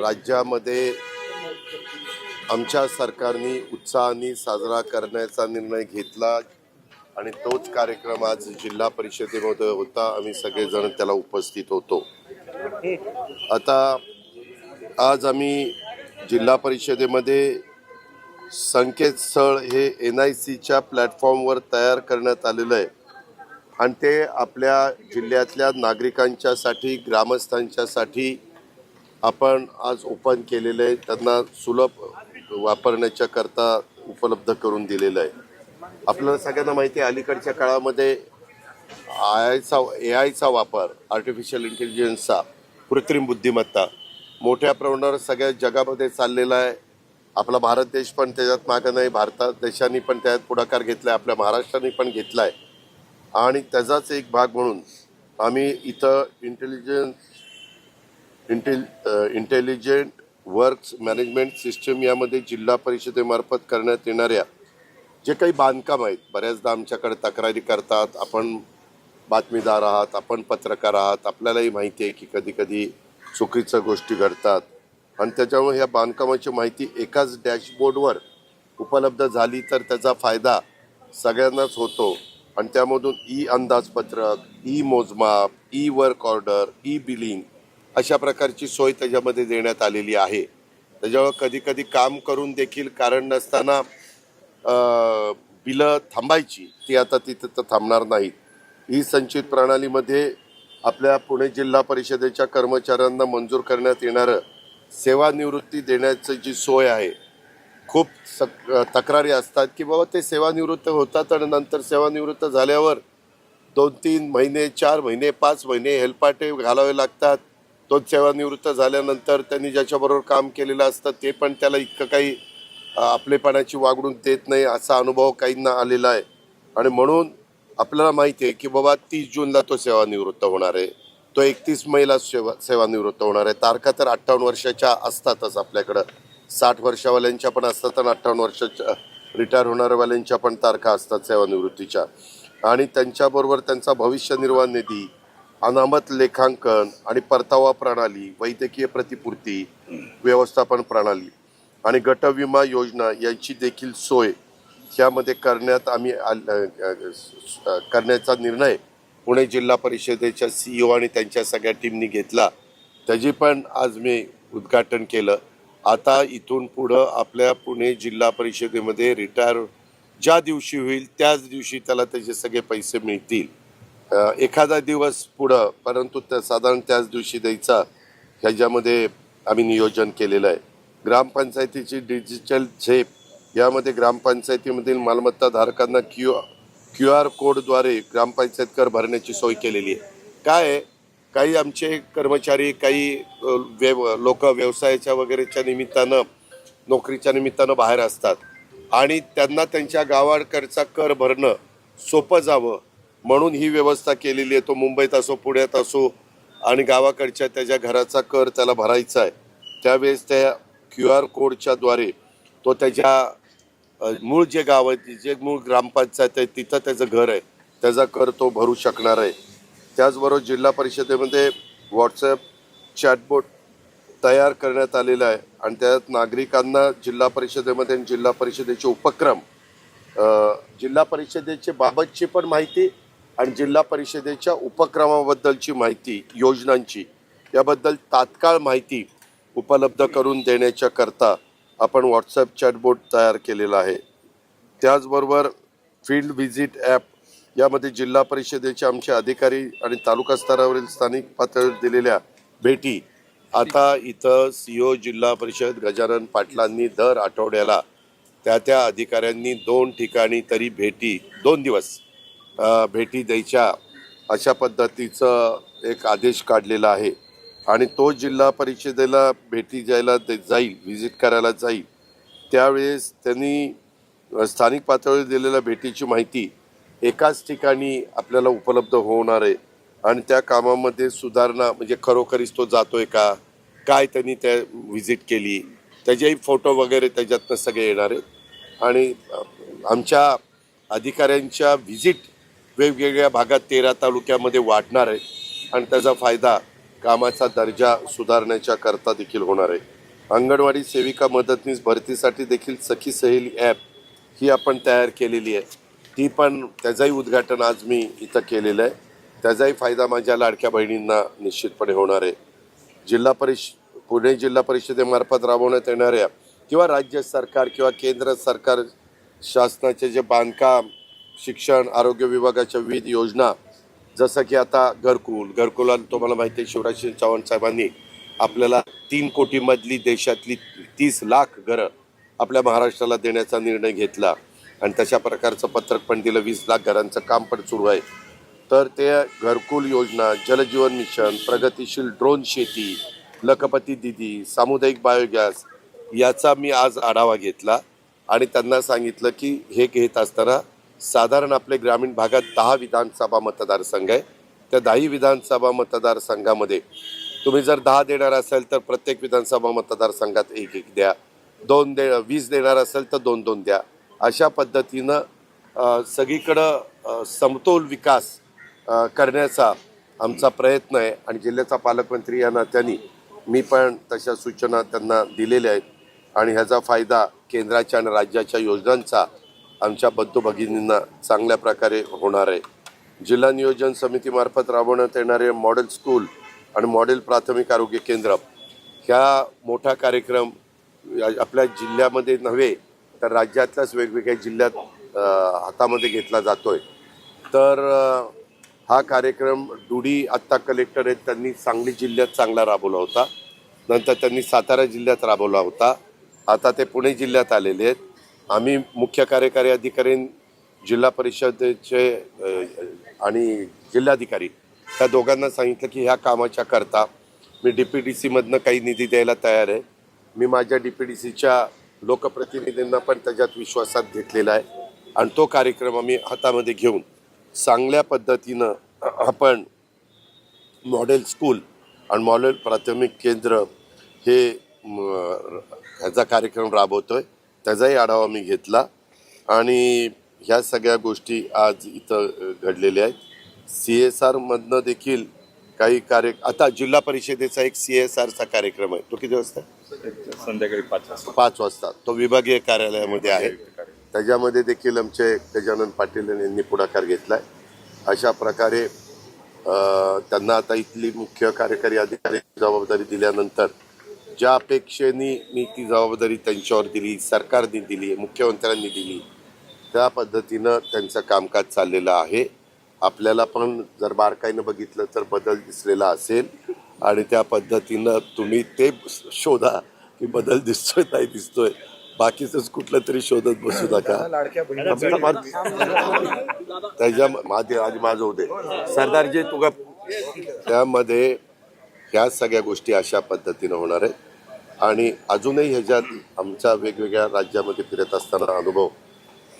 राज्यामध्ये आमच्या सरकारने उत्साहाने साजरा करण्याचा निर्णय घेतला आणि तोच कार्यक्रम आज जिल्हा परिषदेमध्ये होता. आम्ही सगळेजण त्याला उपस्थित होतो. आता आज आम्ही जिल्हा परिषदेमध्ये संकेतस्थळ हे एन आय सीच्या प्लॅटफॉर्मवर तयार करण्यात आलेलं आहे. आणि ते आपल्या जिल्ह्यातल्या नागरिकांच्यासाठी ग्रामस्थांच्यासाठी आपण आज ओपन केलेलं आहे. त्यांना सुलभ वापरण्याच्या करता उपलब्ध करून दिलेलं आहे. आपल्याला सगळ्यांना माहिती आहे अलीकडच्या काळामध्ये आयचा ए आयचा वापर आर्टिफिशियल इंटेलिजन्सचा कृत्रिम बुद्धिमत्ता मोठ्या प्रमाणावर सगळ्या जगामध्ये चाललेला आहे. आपला भारत देश पण त्याच्यात मागं नाही भारतात देशाने पण त्यात पुढाकार घेतला आहे आपल्या महाराष्ट्राने पण घेतला आहे आणि त्याचाच एक भाग म्हणून आम्ही इथं intelligence intel intelligent works management system यामध्ये जिल्हा परिषदेमार्फत करण्यात येणाऱ्या जे काही बांधकाम आहेत बऱ्याचदा आमच्याकडे तक्रारी करतात आपण बातमीदार आहात आपण पत्रकार आहात आपल्यालाही माहिती आहे की कधी कधी चुकीच्या गोष्टी घडतात. आणि त्याच्यामुळे ह्या बांधकामाची माहिती एकाच डॅशबोर्डवर उपलब्ध झाली तर त्याचा फायदा सगळ्यांनाच होतो. आणि त्यामधून ई अंदाजपत्रक ई मोजमाप e work order e billing अशा प्रकारची सोय त्याच्यामध्ये देण्यात आलेली आहे. त्याच्यामुळे कधी कधी काम करून देखील कारण नसताना बिलं थांबायची ती आता तिथं तर थांबणार नाहीत. ही संचित प्रणालीमध्ये आपल्या पुणे जिल्हा परिषदेच्या कर्मचाऱ्यांना मंजूर करण्यात येणारं सेवानिवृत्ती देण्याची जी सोय आहे खूप सक तक्रारी असतात की बाबा ते सेवानिवृत्त होतात आणि नंतर सेवानिवृत्त झाल्यावर दोन तीन महिने चार महिने पाच महिने हेलपाटे घालावे लागतात. तो सेवानिवृत्त झाल्यानंतर त्यांनी ज्याच्याबरोबर काम केलेलं असतं ते पण त्याला इतकं काही आपलेपणाची वागणूक देत नाही असा अनुभव काहींना आलेला आहे. आणि म्हणून आपल्याला माहिती आहे की बाबा तीस जूनला तो सेवानिवृत्त होणार आहे. तो एकतीस मेला सेवा सेवानिवृत्त होणार आहे. तारखा तर अठ्ठावन्न वर्षाच्या असतातच आपल्याकडं. साठ वर्षावाल्यांच्या पण असतात आणि अठ्ठावन्न वर्षाच्या रिटायर होणाऱ्यावाल्यांच्या पण तारखा असतात सेवानिवृत्तीच्या. आणि त्यांच्याबरोबर त्यांचा भविष्य निर्वाह निधी अनामत लेखांकन आणि परतावा प्रणाली वैद्यकीय प्रतिपूर्ती व्यवस्थापन प्रणाली आणि गट विमा योजना यांची देखील सोय ह्यामध्ये करण्यात आम्ही करण्याचा निर्णय पुणे जिल्हा परिषदेच्या सीईओ आणि त्यांच्या सगळ्या टीमनी घेतला. त्याची पण आज मी उद्घाटन केलं. आता इथून पुढं आपल्या पुणे जिल्हा परिषदेमध्ये रिटायर ज्या दिवशी होईल त्याच दिवशी त्याला त्याचे सगळे पैसे मिळतील. एखादा दिवस पुढं परंतु त्या साधारण त्याच दिवशी द्यायचा ह्याच्यामध्ये आम्ही नियोजन केलेलं आहे. ग्रामपंचायतीची डिजिटल झेप यामध्ये ग्रामपंचायतीमधील मालमत्ता धारकांना क्यू क्यू आर कोडद्वारे ग्रामपंचायत कर भरण्याची सोय केलेली आहे. काय काही आमचे कर्मचारी काही व्यव लोक व्यवसायाच्या वगैरेच्या निमित्तानं नोकरीच्या निमित्तानं बाहेर असतात. आणि त्यांना त्यांच्या गावाकडचा कर भरणं सोपं जावं म्हणून ही व्यवस्था केलेली आहे. तो मुंबईत असो पुण्यात असो आणि गावाकडच्या त्याच्या घराचा कर त्याला भरायचा आहे त्यावेळेस त्या क्यू आर कोडच्याद्वारे तो त्याच्या मूळ जे गाव आहे जे मूळ ग्रामपंचायत आहे तिथं त्याचं घर आहे त्याचा कर तो भरू शकणार आहे. त्याचबरोबर जिल्हा परिषदेमध्ये व्हॉट्सॲप चॅटबोट तयार करण्यात आलेला आहे आणि त्यात नागरिकांना जिल्हा परिषदेमध्ये आणि जिल्हा परिषदेचे उपक्रम जिल्हा परिषदेचे बाबतची पण माहिती आणि जिल्हा परिषदेच्या उपक्रमाबद्दलची माहिती योजनांची याबद्दल तात्काळ माहिती उपलब्ध करून देण्याच्या करता आपण व्हॉट्सॲप चॅटबोट तयार केलेला आहे. त्याचबरोबर फील्ड व्हिजिट ॲप यामध्ये जिल्हा परिषदेचे आमचे अधिकारी आणि तालुका स्तरावरील स्थानिक पातळीवर दिलेल्या भेटी. आता इथं सी ओ जिल्हा परिषद गजानन पाटलांनी दर आठवड्याला त्या त्या अधिकाऱ्यांनी दोन ठिकाणी तरी भेटी दोन दिवस भेटी द्यायच्या अशा पद्धतीचं एक आदेश काढलेला आहे. आणि तो जिल्हा परिषदेला भेटी द्यायला दे- जाईल व्हिजिट करायला जाईल. त्यावेळेस त्यांनी स्थानिक पातळीवर दिलेल्या भेटीची माहिती एकाच ठिकाणी आपल्याला उपलब्ध होणार आहे. आणि त्या कामामध्ये सुधारणा म्हणजे खरोखरीच तो जातो आहे का? काय त्यांनी त्या व्हिजिट केली? त्याचेही फोटो वगैरे त्याच्यातनं सगळे येणार आहेत. आणि आमच्या अधिकाऱ्यांच्या व्हिजिट वेगवेगळ्या भागात तेरा तालुक्यामध्ये वाढणार आहे आणि त्याचा फायदा कामाचा दर्जा सुधारण्याच्या करता देखील होणार आहे. अंगणवाडी सेविका मदतनीस भरतीसाठी देखील सखी सहेली ॲप ही आपण तयार केलेली आहे. ती पण त्याचंही उद्घाटन आज मी इथं केलेलं आहे. त्याचाही फायदा माझ्या लाडक्या बहिणींना निश्चितपणे होणार आहे. जिल्हा परिष पुणे जिल्हा परिषदेमार्फत राबवण्यात येणाऱ्या किंवा राज्य सरकार किंवा केंद्र सरकार शासनाचे जे बांधकाम शिक्षण आरोग्य विभागाच्या विविध योजना जसं की आता घरकुल घरकुला तुम्हाला माहिती आहे शिवराज सिंग चव्हाण साहेबांनी आपल्याला तीन कोटीमधली देशातली तीस लाख घरं आपल्या महाराष्ट्राला देण्याचा निर्णय घेतला. आणि तशा प्रकारचं पत्रक पण दिलं वीस लाख घरांचं काम पण सुरू आहे. तर ते घरकुल योजना जलजीवन मिशन प्रगतिशील ड्रोन शेती लखपती दिदी सामुदायिक बायोगॅस याचा मी आज आढावा घेतला. आणि त्यांना सांगितलं की हे घेत असताना साधारण आपले ग्रामीण भागात दहा विधानसभा मतदारसंघ आहे. त्या दहाही विधानसभा मतदारसंघामध्ये तुम्ही जर दहा देणार असाल तर प्रत्येक विधानसभा मतदारसंघात एक एक द्या. दोन दे वीस देणार असेल तर दोन दोन द्या. अशा पद्धतीनं सगळीकडं समतोल विकास करण्याचा आमचा प्रयत्न आहे. आणि जिल्ह्याचा पालकमंत्री या नात्याने मी पण तशा सूचना त्यांना दिलेल्या आहेत. आणि ह्याचा फायदा केंद्राच्या आणि राज्याच्या योजनांचा आमच्या बंधू भगिनींना चांगल्या प्रकारे होणार आहे. जिल्हा नियोजन समितीमार्फत राबवण्यात येणारे मॉडेल स्कूल आणि मॉडेल प्राथमिक आरोग्य केंद्र ह्या मोठा कार्यक्रम या- आपल्या जिल्ह्यामध्ये नव्हे तर राज्यातल्याच वेगवेगळ्या जिल्ह्यात हातामध्ये घेतला जातो आहे तर हा कार्यक्रम डुडी आत्ता कलेक्टर आहेत त्यांनी सांगली जिल्ह्यात चांगला राबवला होता. नंतर त्यांनी सातारा जिल्ह्यात राबवला होता. आता ते पुणे जिल्ह्यात आलेले आहेत. आम्ही मुख्य कार्यकारी अधिकारी जिल्हा परिषदेचे आणि जिल्हाधिकारी त्या दोघांना सांगितलं की ह्या कामाच्या करता मी डी पी डी सीमधनं काही निधी द्यायला तयार आहे. मी माझ्या डी पी डी सीच्या लोकप्रतिनिधींना पण त्याच्यात विश्वासात घेतलेला आहे. आणि तो कार्यक्रम आम्ही हातामध्ये घेऊन चांगल्या पद्धतीनं आपण मॉडेल स्कूल आणि मॉडेल प्राथमिक केंद्र हे ह्याचा कार्यक्रम राबवतो आहे त्याचाही आढावा मी घेतला. आणि ह्या सगळ्या गोष्टी आज इथं घडलेल्या आहेत. सी एस आरमधनं देखील काही कार्य आता जिल्हा परिषदेचा एक सी एस आरचा कार्यक्रम आहे. तो किती वाजता संध्याकाळी पाच वाजता. पाच वाजता. तो विभागीय कार्यालयामध्ये आहे. त्याच्यामध्ये देखील आमचे गजानन पाटील यांनी पुढाकार घेतलाय. अशा प्रकारे त्यांना आता इथली मुख्य कार्यकारी अधिकारी जबाबदारी दिल्यानंतर ज्या अपेक्षेने मी ती जबाबदारी त्यांच्यावर दिली सरकारने दिली मुख्यमंत्र्यांनी दिली त्या पद्धतीनं त्यांचं कामकाज चाललेलं आहे. आपल्याला पण जर बारकाईनं बघितलं तर बदल दिसलेला असेल आणि त्या पद्धतीनं तुम्ही ते शोधा की बदल दिसतोय नाही दिसतोय. बाकीच कुठलं तरी शोधत बसू नका. त्याच्या माझे आधी माझं होते सरदारजी तुगा त्यामध्ये ह्या सगळ्या गोष्टी अशा पद्धतीनं होणार आहेत. आणि अजूनही ह्याच्यात आमच्या वेगवेगळ्या राज्यामध्ये फिरत असताना अनुभव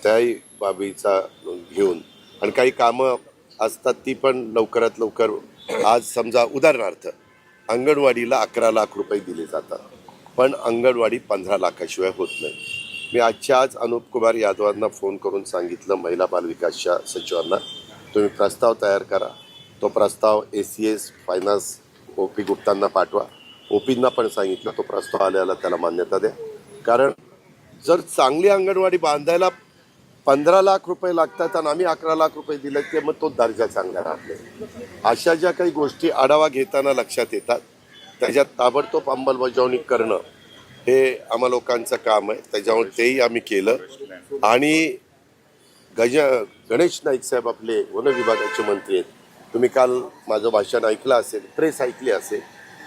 त्याही बाबीचा घेऊन. आणि काही कामं असतात ती पण लवकरात लवकर आज समजा उदाहरणार्थ अंगणवाडीला अकरा लाख रुपये दिले जातात. पण अंगणवाडी पंधरा लाखाशिवाय होत नाही. मी आजच्या आज अनुप कुमार यादवांना फोन करून सांगितलं महिला बालविकासच्या सचिवांना तुम्ही प्रस्ताव तयार करा. तो प्रस्ताव A C S finance O P गुप्तांना पाठवा. ओ पींना पण सांगितलं तो प्रस्ताव आल्याला त्याला मान्यता द्या. कारण जर चांगली अंगणवाडी बांधायला पंधरा लाख रुपये लागतात आणि आम्ही अकरा लाख रुपये दिले ते मग तो दर्जा चांगला राहत नाही. अशा ज्या काही गोष्टी आढावा घेताना लक्षात येतात त्याच्यात ताबडतोब अंमलबजावणी करणं हे आम्हा लोकांचं काम आहे. त्याच्यामुळे तेही आम्ही केलं. आणि गज गणेश नाईक साहेब आपले वन विभागाचे मंत्री आहेत. तुम्ही काल माझं भाषण ऐकलं असेल प्रेस ऐकली असेल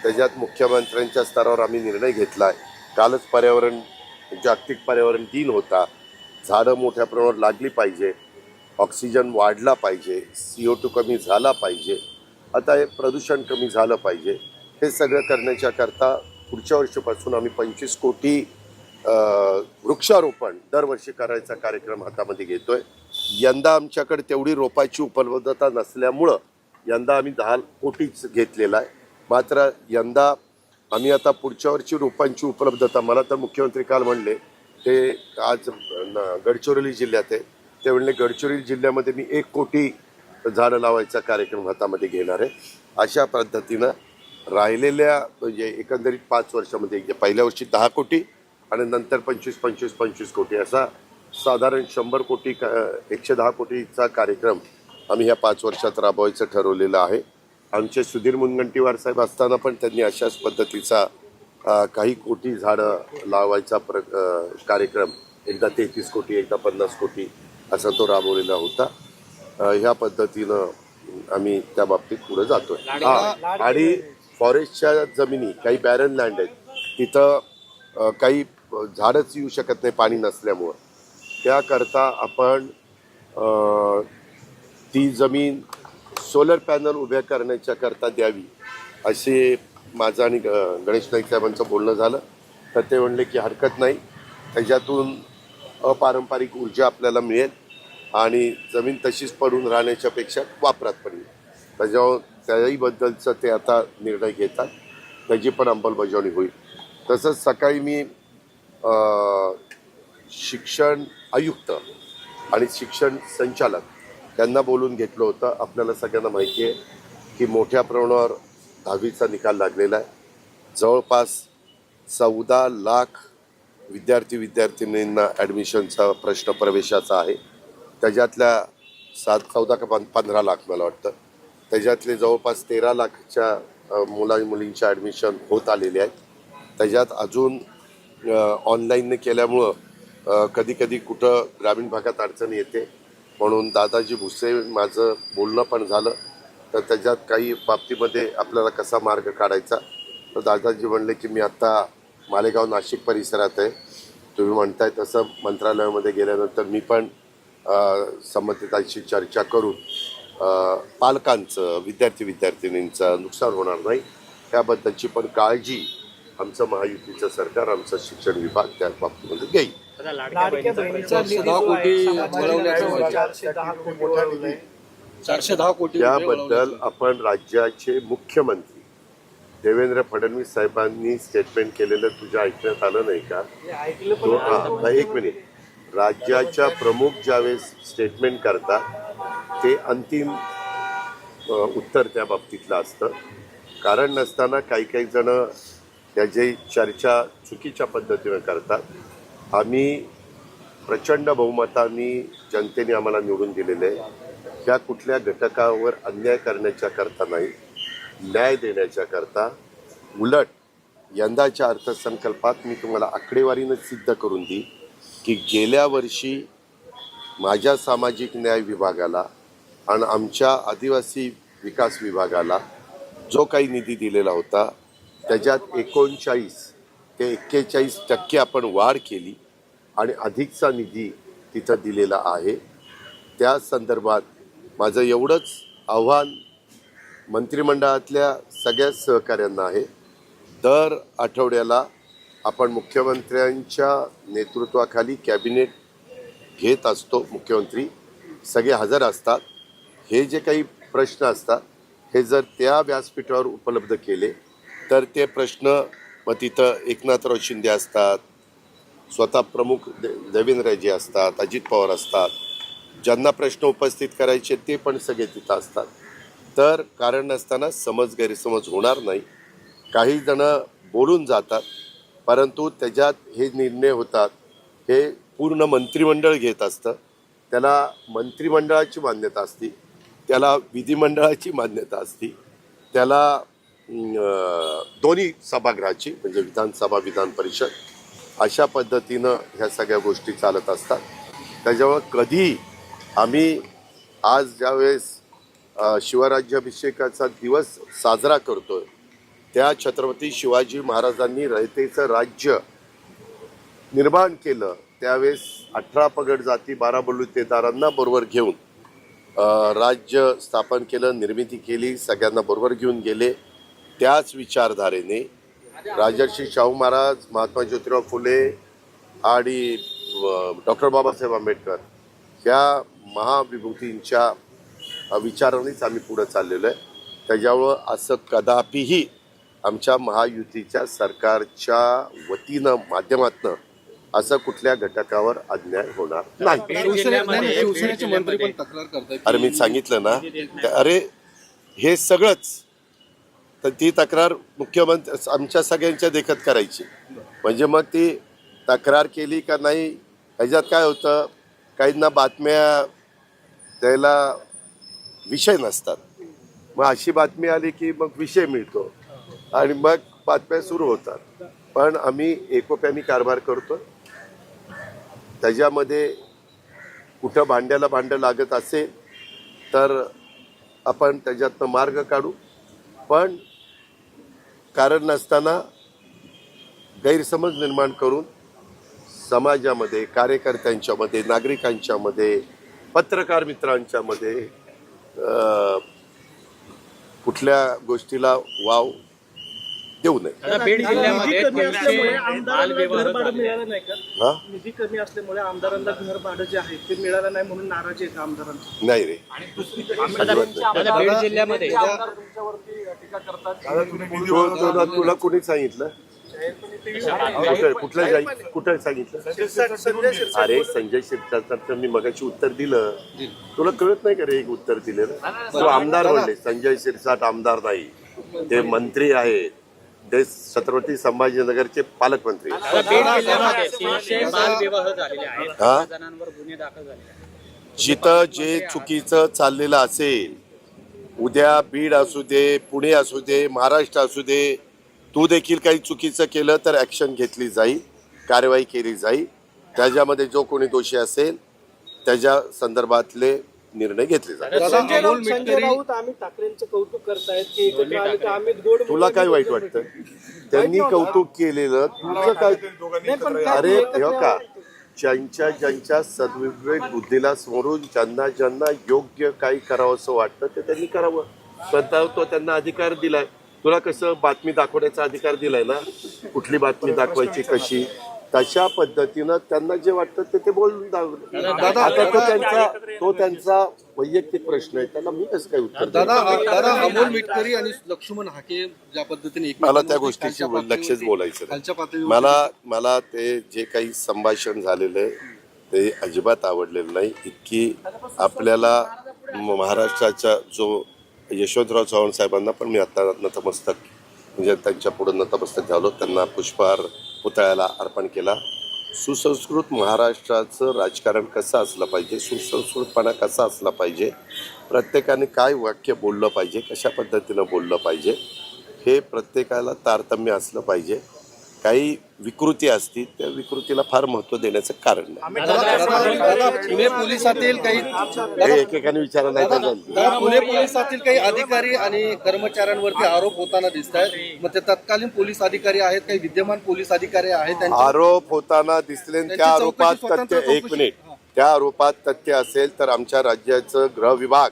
त्याच्यात मुख्यमंत्र्यांच्या स्तरावर आम्ही निर्णय घेतला आहे कालच पर्यावरण जागतिक पर्यावरण दिन होता. झाडं मोठ्या प्रमाणावर लागली पाहिजे. ऑक्सिजन वाढला पाहिजे. सी ओ टू कमी झाला पाहिजे. आता हे प्रदूषण कमी झालं पाहिजे. हे सगळं करण्याच्या करता पुढच्या वर्षीपासून आम्ही पंचवीस कोटी वृक्षारोपण दरवर्षी करायचा कार्यक्रम हातामध्ये घेतो आहे यंदा आमच्याकडे तेवढी रोपाची उपलब्धता नसल्यामुळं यंदा आम्ही दहा कोटीच घेतलेला आहे. मात्र यंदा आम्ही आता पुढच्या वर्षी रोपांची उपलब्धता मला तर मुख्यमंत्री काल म्हणले ते आज न- गडचिरोली जिल्ह्यात आहे. ते म्हणले गडचिरोली जिल्ह्यामध्ये मी एक कोटी झाडं लावायचा कार्यक्रम हातामध्ये घेणार आहे. अशा पद्धतीनं राहिलेल्या म्हणजे एकंदरीत पाच वर्षामध्ये म्हणजे पहिल्या वर्षी दहा कोटी आणि नंतर पंचवीस पंचवीस पंचवीस कोटी असा साधारण शंभर कोटी का एकशे दहा कोटीचा कार्यक्रम आम्ही ह्या पाच वर्षात राबवायचं ठरवलेलं आहे. आमचे सुधीर मुनगंटीवार साहेब असताना पण त्यांनी अशाच पद्धतीचा काही कोटी झाडं लावायचा प्र कार्यक्रम एकदा तेहतीस कोटी एकदा पन्नास कोटी असा तो राबवलेला होता. ह्या पद्धतीनं आम्ही त्या बाबतीत पुढे जातोय. हा आणि फॉरेस्टच्या जमिनी काही बॅरन लँड आहेत. तिथं काही झाडच येऊ शकत नाही पाणी नसल्यामुळं. त्याकरता आपण ती जमीन सोलर पॅनल उभ्या करण्याच्या करता द्यावी असे माझं आणि ग- गणेश नाईक साहेबांचं बोलणं झालं. तर ते म्हणले की हरकत नाही. त्याच्यातून अपारंपरिक ऊर्जा आपल्याला मिळेल आणि जमीन तशीच पडून राहण्याच्या पेक्षा वापरात पडेल. त्याच्यावर त्याहीबद्दलचं ते आता निर्णय घेतात. त्याची पण अंमलबजावणी होईल. तसंच सकाळी मी शिक्षण आयुक्त आणि शिक्षण संचालक त्यांना बोलून घेतलं होतं. आपल्याला सगळ्यांना माहिती आहे की मोठ्या प्रमाणावर दहावीचा निकाल लागलेला आहे. जवळपास चौदा लाख विद्यार्थी विद्यार्थिनींना ॲडमिशनचा प्रश्न प्रवेशाचा आहे. त्याच्यातल्या सात चौदा का पंधरा लाख मला वाटतं. त्याच्यातले जवळपास तेरा लाखच्या मुला मुलींच्या ॲडमिशन होत आलेले आहेत. त्याच्यात अजून ऑनलाईनने केल्यामुळं कधी कधी कुठं ग्रामीण भागात अडचण येते. म्हणून दादाजी भुसे माझं बोलणं पण झालं. तर त्याच्यात काही बाबतीमध्ये आपल्याला कसा मार्ग काढायचा? तर दादाजी म्हणले की मी आत्ता मालेगाव नाशिक परिसरात आहे. तुम्ही म्हणताय तसं मंत्रालयामध्ये गेल्यानंतर मी पण संबंधितांशी चर्चा करून पालकांचं विद्यार्थी विद्यार्थिनींचं नुकसान होणार नाही. त्याबद्दलची पण काळजी आमचं महायुतीचं सरकार आमचं शिक्षण विभाग त्या बाबतीमध्ये घेईल. लाडक्या बहिणीचा निधी दहा जो आहे, कोटी समाजाला वळवण्याचा मिळाला, विचार. चारशे दहा कोटी वळवलंय. चारशे दहा कोटी रुपये त्याबद्दल वळवले. आपण राज्याचे मुख्यमंत्री देवेंद्र फडणवीस साहेबांनी स्टेटमेंट केलेलं तुझ्या ऐकण्यात आलं नाही का हे ऐकलं तो पण हा, हा, एक मिनिट राज्याच्या प्रमुख ज्यावेळेस स्टेटमेंट करतात ते अंतिम अ, उत्तर त्या बाबतीतलं असतं कारण नसताना काही काही जण त्याची चर्चा चुकीच्या पद्धतीनं करतात आम्ही प्रचंड बहुमतांनी जनतेने आम्हाला निवडून दिलेले आहे. त्या कुठल्या घटकावर अन्याय करण्याच्या करता नाही न्याय देण्याच्या करता. उलट यंदाच्या अर्थसंकल्पात मी तुम्हाला आकडेवारीनं सिद्ध करून देईन की गेल्या वर्षी माझ्या सामाजिक न्याय विभागाला आणि आमच्या आदिवासी विकास विभागाला जो काही निधी दिलेला होता त्याच्यात एकोणचाळीस ते एक्केचाळीस टक्के आपण वाढ केली. आणि अधिकचा निधी तिथं दिलेला आहे. त्या संदर्भात माझं एवढंच आव्हान मंत्रिमंडळातल्या सगळ्या सहकाऱ्यांना आहे. दर आठवड्याला आपण मुख्यमंत्र्यांच्या नेतृत्वाखाली कॅबिनेट घेत असतो मुख्यमंत्री. सगळे हजर असतात. हे जे काही प्रश्न असतात हे जर त्या व्यासपीठावर उपलब्ध केले तर ते प्रश्न मग तिथं एकनाथराव शिंदे असतात स्वतः प्रमुख दे देवेंद्रजी असतात अजित पवार असतात. ज्यांना प्रश्न उपस्थित करायचे ते पण सगळे तिथं असतात. तर कारण नसताना समज गैरसमज होणार नाही. काही जण बोलून जातात परंतु त्याच्यात हे निर्णय होतात. हे पूर्ण मंत्रिमंडळ घेत असतं. त्याला मंत्रिमंडळाची मान्यता असती त्याला विधिमंडळाची मान्यता असती त्याला दोन्ही सभागृहाची म्हणजे विधानसभा विधान परिषद अशा पद्धतीनं ह्या सगळ्या गोष्टी चालत असतात. त्याच्यामुळं कधी आम्ही आज ज्यावेळेस शिवराज्याभिषेकाचा दिवस साजरा करतोय त्या छत्रपती शिवाजी महाराजांनी रयतेचं राज्य निर्माण केलं त्यावेळेस अठरा पगड जाती बारा बलुतेदारांना बरोबर घेऊन राज्य स्थापन केलं निर्मिती केली सगळ्यांना बरोबर घेऊन गेले. त्याच विचारधारेने राजर्षी शाहू महाराज महात्मा ज्योतिराव फुले आणि डॉक्टर बाबासाहेब आंबेडकर ह्या महाविभूतींच्या विचारानेच आम्ही पुढे चाललेलो आहे. त्याच्यामुळं असं कदापिही आमच्या महायुतीच्या सरकारच्या वतीनं माध्यमातनं असं कुठल्या घटकावर अन्याय होणार नाही. अरे मी सांगितलं ना तर अरे हे सगळंच तर ती तक्रार मुख्यमंत्री आमच्या सगळ्यांच्या देखत करायची. म्हणजे मग ती तक्रार केली का नाही ह्याच्यात काय होतं? काहींना बातम्या द्यायला विषय नसतात. मग अशी बातमी आली की मग विषय मिळतो आणि मग बातम्या सुरू होतात. पण आम्ही एकोप्याने कारभार करतो त्याच्यामध्ये कुठं भांड्याला भांडं लागत असेल तर आपण त्याच्यातनं मार्ग काढू. पण कारण नसताना गैरसमज निर्माण करून समाजामध्ये कार्यकर्त्यांच्यामध्ये नागरिकांच्यामध्ये पत्रकार मित्रांच्यामध्ये कुठल्या गोष्टीला वाव देऊ नये. बीड जिल्ह्यामध्ये कमी असल्यामुळे आमदारांना बालविवाह घर भाडं झाले. मिळालं नाही का? हा? निधी कमी असल्यामुळे आमदारांना घर भाडं जे आहे ते मिळालं नाही म्हणून नाराजी आहे का आमदारांची. नाही रे. बीड जिल्ह्यामध्ये. तु- तुला तुला कोणी सांगितलं? कुठं कुठलं जाई- कुठं सांगितलं? अरे संजय शिरसाट मी मगाशी उत्तर दिलं. तुला कळत नाही का रे एक उत्तर दिलेलं? तू आमदार म्हणले संजय शिरसाट आमदार नाही. ते मंत्री आहेत. ते छत्रपती संभाजीनगरचे पालकमंत्री. हा? जिथं जे चुकीचं चाललेलं असेल उद्या बीड असू दे पुणे असू दे महाराष्ट्र असू दे तू देखील काही चुकीचं केलं तर ॲक्शन घेतली जाईल कारवाई केली जाईल. त्याच्यामध्ये जो कोणी दोषी असेल त्याच्या संदर्भातले निर्णय घेतले संजय अमोल राऊत संजय मिटकरी- राऊत आम्ही ठाकरेंचं कौतुक करतायत की एकत्र आले तर आम्ही गोड तुला काय वाईट वाटतं? त्यांनी कौतुक केलेलं तुझं काय अरे हो का. ज्यांच्या ज्यांच्या सद्विवेक बुद्धीला समोरून ज्यांना ज्यांना योग्य काही करावं असं वाटतं ते त्यांनी करावं. स्वतः तो त्यांना अधिकार दिलाय. तुला कसं बातमी दाखवण्याचा अधिकार दिलाय ना? कुठली बातमी दाखवायची कशी? तशा पद्धतीनं त्यांना जे वाटतं ते ते बोलून दाखवलं आता तो त्यांचा तो त्यांचा वैयक्तिक प्रश्न आहे त्याला मी कसं काय उत्तर देऊ? दादा दादा अमोल मिटकरी आणि लक्ष्मण हाके ज्या पद्धतीने मला त्या खालच्या लक्षच बोलायचं नाही. खालच्या पातळीवर मला मला ते जे काही संभाषण झालेलं आहे ते अजिबात आवडलेलं नाही इतकी आपल्याला म- महाराष्ट्राचा जो यशवंतराव चव्हाण साहेबांना पण मी आता नतमस्तक म्हणजे त्यांच्या पुढं नतमस्तक झालो. त्यांना पुष्पहार पुतळ्याला अर्पण केला. सुसंस्कृत महाराष्ट्राचं राजकारण कसं असलं पाहिजे? सुसंस्कृतपणा कसा असला पाहिजे? प्रत्येकाने काय वाक्य बोललं पाहिजे? कशा पद्धतीनं बोललं पाहिजे? हे प्रत्येकाला तारतम्य असलं पाहिजे. काही विकृती असतील त्या विकृतीला फार महत्त्व देण्याचं कारण नाही. पुणे पोलिसातील काही एकेकाने विचारा नाही पुणे पोलिसातील काही अधिकारी आणि कर्मचाऱ्यांवरती आरोप होताना दिसत आहेत मग ते तत्कालीन पोलीस अधिकारी आहेत काही विद्यमान पोलीस अधिकारी आहेत आरोप होताना दिसले त्या आरोपात तथ्य एक. मिनिट. त्या आरोपात तथ्य असेल तर आमच्या राज्याचं गृह विभाग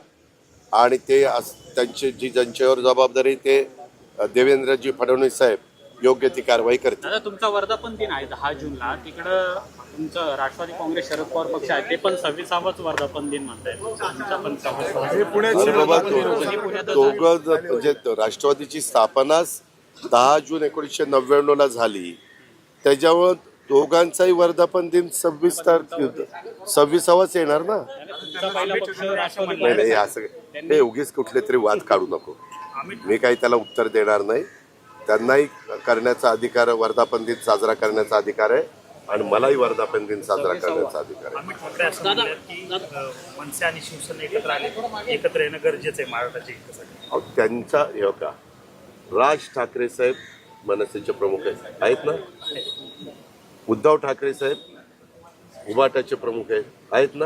आणि ते अस- त्यांची जी ज्यांच्यावर जबाबदारी ते देवेंद्रजी फडणवीस साहेब योग्य ती कारवाई करतील दादा तुमचा वर्धापन दिन आहे दहा जूनला. तिकडं तुमचं राष्ट्रवादी काँग्रेस शरद पवार पक्ष आहे ते पण सव्वीसावंच वर्धापन दिन म्हणतायत. तुमचा पण सव्वीसावा. दोघं ज- म्हणजे राष्ट्रवादीची स्थापनाच दहा जून एकोणीसशे नव्याण्णव ला झाली. त्याच्यावर दोघांचाही वर्धापन दिन सव्वीस तारखे सव्वीसावाच येणार ना? तुमचा पहिला पक्ष राष्ट्रवादी. नाही नाही असं हे उगीच कुठले तरी वाद काढू नको. मी काही त्याला उत्तर देणार नाही. त्यांनाही करण्याचा अधिकार वर्धापन दिन साजरा करण्याचा अधिकार आहे आणि मलाही वर्धापन दिन साजरा करण्याचा अधिकार आहे. एकत्र आले. एकत्र येणं गरजेचं आहे महाराष्ट्राच्या त्यांचा हे का राज ठाकरे साहेब मनसेचे प्रमुख आहेत. आहेत ना? उद्धव ठाकरे साहेब उभाटाचे प्रमुख आहेत. आहेत ना?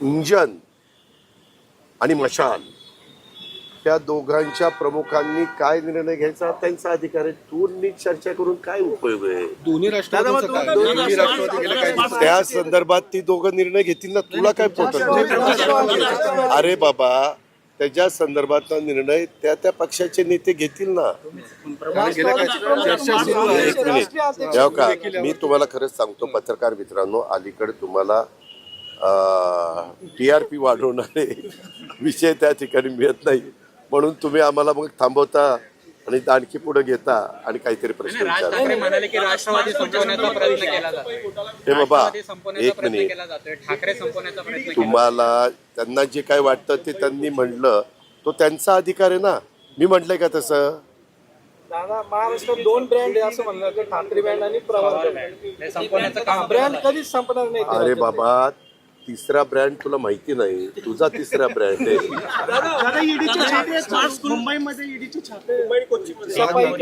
इंजन आणि मशाल. त्या दोघांच्या प्रमुखांनी काय निर्णय घ्यायचा? त्यांचा अधिकार आहे. तू नीट चर्चा करून काय उपयोग आहे? दोन्ही दोन्ही राष्ट्रवादी त्या संदर्भात ती दोघं निर्णय घेतील ना? तुला काय पोट? अरे बाबा त्याच्या संदर्भातला निर्णय त्या त्या पक्षाचे नेते घेतील ना? का? मी तुम्हाला खरंच सांगतो पत्रकार मित्रांनो अलीकडे तुम्हाला टी आर पी वाढवणारे विषय त्या ठिकाणी मिळत नाही म्हणून तुम्ही आम्हाला मग थांबवता आणि आणखी पुढे घेता आणि काहीतरी प्रश्न राज विचारता ठाकरे म्हणाले की राष्ट्रवादी संपवण्याचा प्रयत्न केला जातोय. हे बाबा एक प्रयत्न मिनिट. केला जातोय. ठाकरे संपवण्याचा प्रयत्न केला तुम्हाला त्यांना जे काय वाटतं ते त्यांनी म्हणलं. तो त्यांचा अधिकार आहे ना? मी म्हटलंय का तसं? दादा महाराष्ट्रात दोन ब्रँड आहे असं म्हणलं ठाकरे ब्रँड आणि ब्रँड कधीच संपणार नाही. अरे बाबा तिसरा ब्रँड तुला माहिती नाही तुझा तिसरा ब्रँड आहे.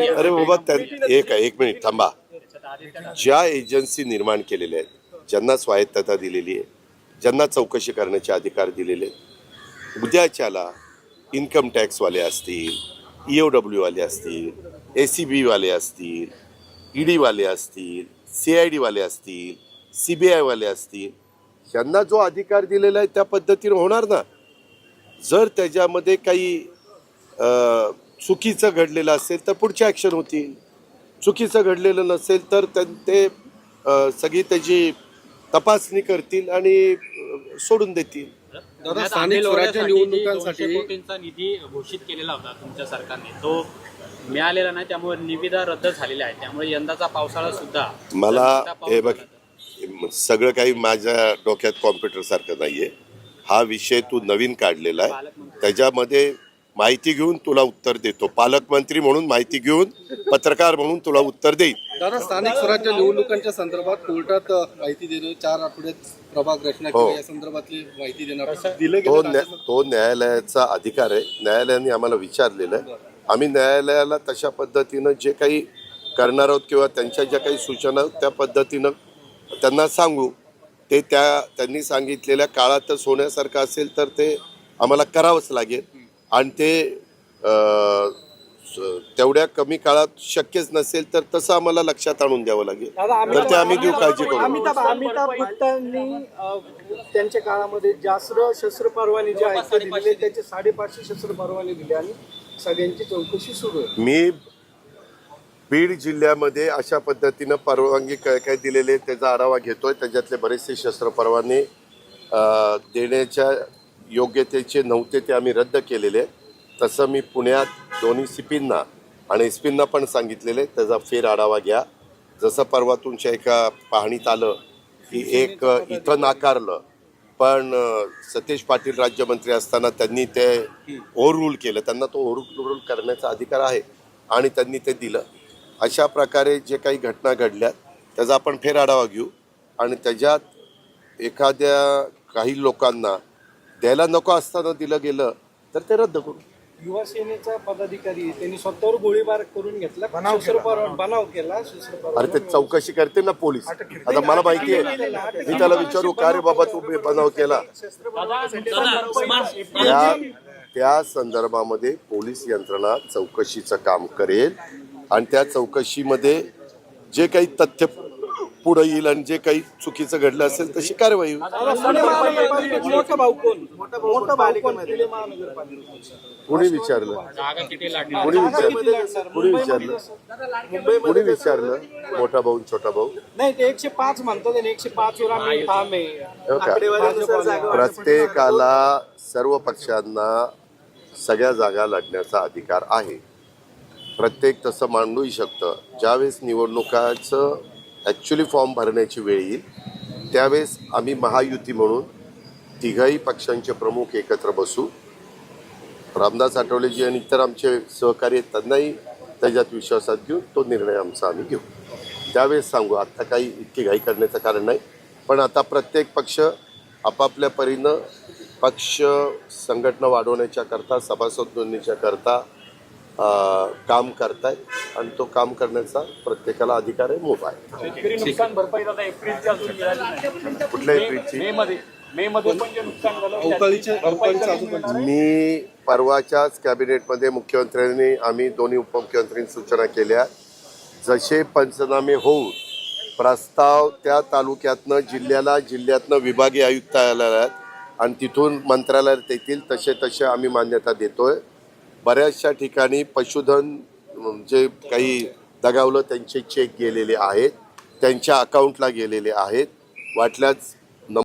अरे बाबा त्या एक आहे एक मिनिट थांबा. ज्या एजन्सी निर्माण केलेल्या आहेत ज्यांना स्वायत्तता दिलेली आहे ज्यांना चौकशी करण्याचे अधिकार दिलेले आहेत उद्याच्याला इन्कम टॅक्सवाले असतील ई ओ डब्ल्यूवाले असतील ए सी बीवाले असतील ई डीवाले असतील सी आय डीवाले असतील सी बी आयवाले असतील यांना जो अधिकार दिलेला आहे त्या पद्धतीने होणार ना? जर त्याच्यामध्ये काही अ, चुकीचं घडलेलं असेल तर पुढची ॲक्शन होतील. चुकीचं घडलेलं नसेल तर ते सगळी त्याची तपासणी करतील आणि सोडून देतील. दादा पुण्यात स्थानिक आंबेल स्वराज्य ओढ्यासाठी निवडणुकांसाठी 200 कोटींचा निधी घोषित केलेला होता तुमच्या सरकारने. तो मिळालेला नाही त्यामुळे निविदा रद्द झालेल्या आहेत. त्यामुळे यंदाचा पावसाळा सुद्धा मला हे बघ सगळं काही माझ्या डोक्यात कॉम्प्युटर सारखं नाहीये. हा विषय तू नवीन काढलेला आहे. त्याच्यामध्ये माहिती घेऊन तुला उत्तर देतो. पालकमंत्री म्हणून माहिती घेऊन पत्रकार म्हणून तुला उत्तर देईन. दादा स्थानिक स्वराज्य निवडणुकांच्या संदर्भात कोर्टात माहिती देणं चार आठवड्यात प्रभाग रचना हो. किंवा या संदर्भातली माहिती देणार दिलं तो न्या- तो न्यायालयाचा अधिकार आहे. न्यायालयाने आम्हाला विचारलेलं आहे. आम्ही न्यायालयाला तशा पद्धतीनं जे काही करणार आहोत किंवा त्यांच्या ज्या काही सूचना त्या पद्धतीनं त्यांना सांगू. ते त्या त्यांनी सांगितलेल्या काळातच होण्यासारखं असेल तर ते आम्हाला करावंच लागेल. आणि ते तेवढ्या कमी काळात शक्यच नसेल तर तसं आम्हाला लक्षात आणून द्यावं लागेल. तर ते आम्ही देऊ काळजी करू. अमिताभ अमिताभ गुप्तांनी अ, त्यांच्या काळामध्ये जास्त शस्त्र परवाने जे आहेत ते दिलेले त्याचे साडेपाचशे शस्त्र परवाने दिले आणि सगळ्यांची चौकशी सुरू आहे. मी बीड जिल्ह्यामध्ये अशा पद्धतीनं परवानगी काय काय दिलेले त्याचा आढावा घेतोय. त्याच्यातले बरेचसे शस्त्र परवाने देण्याच्या योग्यतेचे नव्हते ते आम्ही रद्द केलेले तसं मी पुण्यात दोन्ही सीपींना आणि एस पींना पण सांगितलेले त्याचा फेर आढावा घ्या. जसं परवा तुमच्या एका पाहणीत आलं की एक इथं नाकारलं पण सतीश पाटील राज्यमंत्री असताना त्यांनी ते ओव्हर रूल केलं. त्यांना तो ओव्हर रूल करण्याचा अधिकार आहे आणि त्यांनी ते दिलं. अशा प्रकारे जे काही घटना घडल्या त्याचा आपण फेर आढावा घेऊ. आणि त्याच्यात एखाद्या काही लोकांना द्यायला नको असताना दिलं गेलं तर ते रद्द करू. युवा सेनेचा पदाधिकारी. त्यांनी स्वतःवर गोळीबार करून घेतला. बनाव केला. अरे ते चौकशी करते ना पोलीस. आता मला माहिती आहे मी त्याला विचारू का रे बाबा तू बनाव केला? त्या त्या संदर्भामध्ये पोलीस यंत्रणा चौकशीचं काम करेल. आणि त्या चौकशीमध्ये जे काही तथ्य पुढे येईल आणि जे काही चुकीचं घडलं असेल तशी कारवाई कोण विचारलं? कोणी विचारलं? कोणी विचारलं? कोणी विचारलं? मोठा भाऊ छोटा भाऊ? नाही ते एकशे पाच म्हणतात आणि एकशे पाच वर आम्ही ठाम आहे. हो? प्रत्येकाला सर्व पक्षांना सगळ्या जागा लढण्याचा अधिकार आहे. प्रत्येक तसं मांडूही शकतं. ज्यावेळेस निवडणुकाचं ॲक्च्युली फॉर्म भरण्याची वेळ येईल त्यावेळेस आम्ही महायुती म्हणून तिघाही पक्षांचे प्रमुख एकत्र बसू. रामदास आठवलेजी आणि इतर आमचे सहकारी आहेत त्यांनाही त्याच्यात विश्वासात घेऊन तो निर्णय आमचा आम्ही घेऊ. त्यावेळेस सांगू आत्ता काही इतकी घाई करण्याचं कारण नाही पण आता प्रत्येक पक्ष आपापल्या परीनं पक्ष संघटना वाढवण्याच्या करता सभासद नोंदणीच्या करता काम करतायत आणि तो काम करण्याचा प्रत्येकाला अधिकार आहे मोठा आहे. शेतकरी नुकसान भरपाई आता एप्रिलच्या अजून मिळाली नाही. कुठल्या एप्रिलची मे मध्ये मे मध्ये पण जे नुकसान झालं अवकाळीचे त्याची भरपाई अवकाळीचे कधी अजून मिळणार आहे? मी परवाच्याच कॅबिनेटमध्ये मुख्यमंत्र्यांनी आम्ही दोन्ही उपमुख्यमंत्र्यांनी सूचना केल्या. जसे पंचनामे होऊन प्रस्ताव त्या तालुक्यातनं जिल्ह्याला जिल्ह्यातनं विभागीय आयुक्त आहेत आणि तिथून मंत्रालयात येतील तसे तसे आम्ही मान्यता देतोय. बऱ्याचशा ठिकाणी पशुधन जे काही दगावलं त्यांचे चेक गेलेले आहेत. त्यांच्या अकाउंटला गेलेले आहेत. वाटल्यास